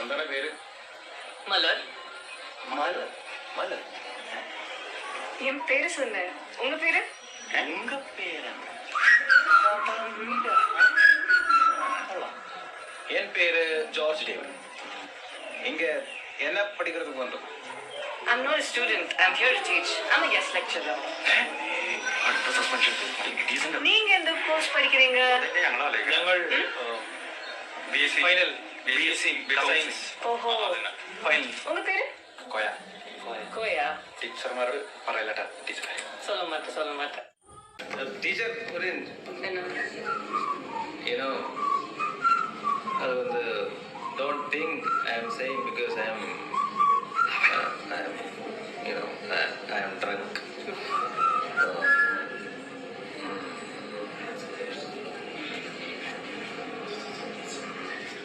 എന്താണ് പേര് மலர் മലർ മലർ என் பேரு சொன்னேன் உங்க பேரு உங்க பேரு என் பேரு ஜார்ஜ் டேவிட் இங்க என்ன படிக்கிறதுக்கு வந்தோம் I'm not a student. I'm here to teach. I'm a guest lecturer. അടുത്ത സസ്പെൻഷൻ ഡീസന്റ് நீங்க எந்த கோர்ஸ் படிக்கிறீங்க ഞങ്ങൾ ബി എസ് സി ഫൈനൽ ഓഹോ உங்க பேரு கோயா சொல்ல மாட்டேன் சொல்ல மாட்டேன் டீச்சர் ஒரு என்ன யூனோ அது வந்து don't think I am saying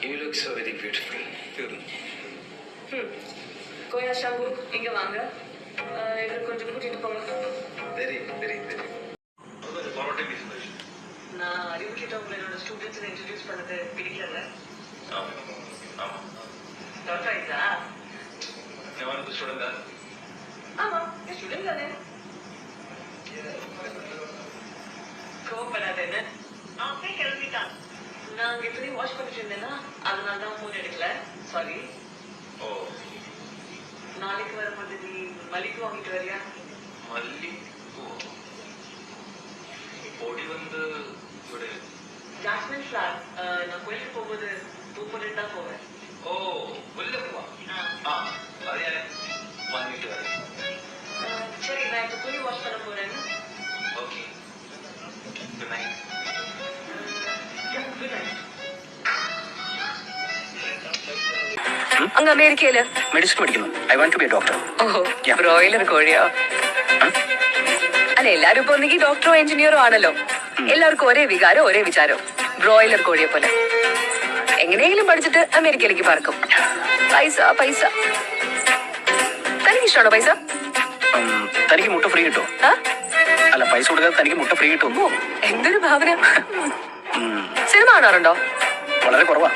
you look so very beautiful. Koya shampoo இங்க வாங்க. இவரை கொஞ்சம் கூட்டிட்டு போங்க. வெரி வெரி வெரி நான் அறிவு கிட்ட உங்களை என்னோட ஸ்டூடெண்ட்ஸ் இன்ட்ரடியூஸ் பண்ணது பிடிக்கல டாக்டர் ஆயிட்டா? ஆமா என் ஸ்டூடெண்ட் தானே? கோவப்படாத என்ன? அப்படியே கிளம்பிட்டான். நான் இப்போதையும் வாஷ் பண்ணிட்டு இருந்தேன்னா அதனால தான் ஃபோன் எடுக்கல. சாரி ஓ. நாளைக்கு வர நீ. மல்லிக்கு வாங்கிட்டு வரியா? மல்லிக்கு பொடி வந்து இவரு. ஜாஸ்மின் ஃபிளார் நான் கோயிலுக்கு போகும்போது பூ போட்டுட்டு தான் போவேன். ஓ உள்ள பூவா? ஆ. அது எனக்கு வாங்கிட்டு வரேன். சரி நான் இப்போ துணி வாஷ் பண்ண போறேன். ஓகே. குட் நைட் അങ്ങ് അമേരിക്കയിൽ. മെഡിസിൻ പഠിക്കുന്നു. I want to be doctor ഓഹോ ബ്രോയിലർ കോഴിയോ? അല്ല എല്ലാരും ഇപ്പൊ ഒന്നെങ്കിൽ ഡോക്ടറോ എഞ്ചിനീയറോ ആണല്ലോ. എല്ലാവർക്കും ഒരേ വികാരം ഒരേ വിചാരം. ബ്രോയിലർ കോഴിയെ പോലെ. എങ്ങനെയെങ്കിലും പഠിച്ചിട്ട് അമേരിക്കയിലേക്ക് പറക്കും. പൈസ പൈസ. തനിക്ക് ഇഷ്ടമാണോ പൈസ? തനിക്ക് മുട്ട ഫ്രീ കിട്ടുമോ? ആ? അല്ല പൈസ കൊടുക്കാതെ തനിക്ക് മുട്ട ഫ്രീ കിട്ടുമോ? ഓ, എന്തൊരു ഭാവന. സിനിമ കാണാറുണ്ടോ? വളരെ കുറവാ.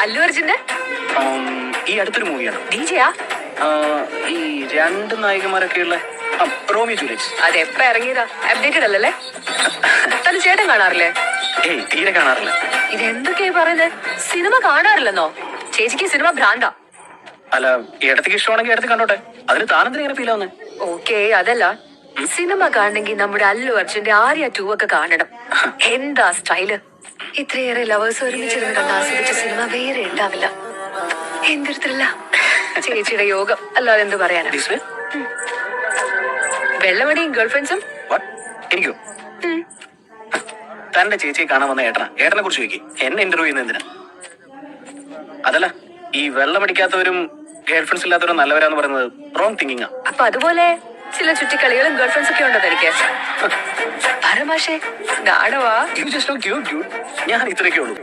അല്ലു അർജുന്റെ? ഉം, ഈ അടുത്തൊരു മൂവിയാണ് ഡി ജെയാ ഈ രണ്ട് നായികമാരൊക്കെ ഉള്ള റോമിയോ ജൂലിയറ്റ് അതെ എപ്പ ഇറങ്ങിയതാ? അപ്ഡേറ്റഡ് അല്ലല്ലേ? തന്റെ ചേട്ടൻ കാണാറില്ലേ? ഏയ് തീരെ കാണാറില്ല. ഇതെന്തൊക്കെയാ പറയുന്നത് സിനിമ കാണാറില്ലെന്നോ? ചേച്ചിക്ക് സിനിമ ഭ്രാന്താ. അല്ല ഇടത്തേക്ക് ഇഷ്ടമാണെങ്കിൽ ഇടത്ത് കണ്ടോട്ടെ. അതിന് താനെന്തിനാ ഇങ്ങനെ ഫീൽ ആവുന്നത് ഓക്കേ അതല്ല. സിനിമ കാണണമെങ്കിൽ നമ്മുടെ അല്ലു അർജുന്റെ ആര്യ ടൂ ഒക്കെ കാണണം. എന്താ സ്റ്റൈൽ ഇത്രയേറെ ലവേഴ്സ് ഒരുമിച്ചിരുന്ന് കണ്ട് ആസ്വദിച്ച സിനിമ വേറെ ഉണ്ടാവില്ല. എന്തൊരു ത്രില്ല ചേച്ചിയുടെ യോഗം. അല്ലാതെ എന്ത് പറയാനാ? വെള്ളമടിയും ഗേൾഫ്രണ്ട്സും എനിക്കോ? തന്റെ ചേച്ചിയെ കാണാൻ വന്ന ഏട്ടനാ. ഏട്ടനെ കുറിച്ച് ചോദിക്കും. എന്നെ ഇന്റർവ്യൂ ചെയ്യുന്ന എന്തിനാ? അതല്ല ഈ വെള്ളമടിക്കാത്തവരും ഗേൾ ഫ്രണ്ട്സ് ഇല്ലാത്തവരും നല്ലവരാന്ന് പറയുന്നത് റോങ് തിങ്കിങ് അപ്പൊ അതുപോലെ ചില ചുറ്റിക്കളികളും ഗേൾഫ്രണ്ട്സ് ഒക്കെ ഉണ്ടോ തനിക്ക് പരമാശേ നാണവാ യു നോ ക്യൂട്ട് ക്യൂട്ട് ഞാൻ ഇത്രയൊക്കെ ഉള്ളൂ.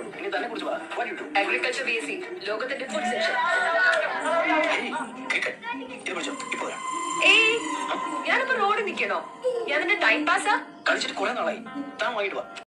അഗ്രികൾച്ചർ ബി എസ് ലോകത്തിന്റെ ഫുഡ് സെക്ഷൻ ഏയ് ഞാനിപ്പോ റോഡിൽ നിൽക്കണോ? ഞാൻ എന്റെ ടൈം പാസ്സാ കളിച്ചിട്ട് കുറെ നാളായി. താൻ വാങ്ങിട്ട്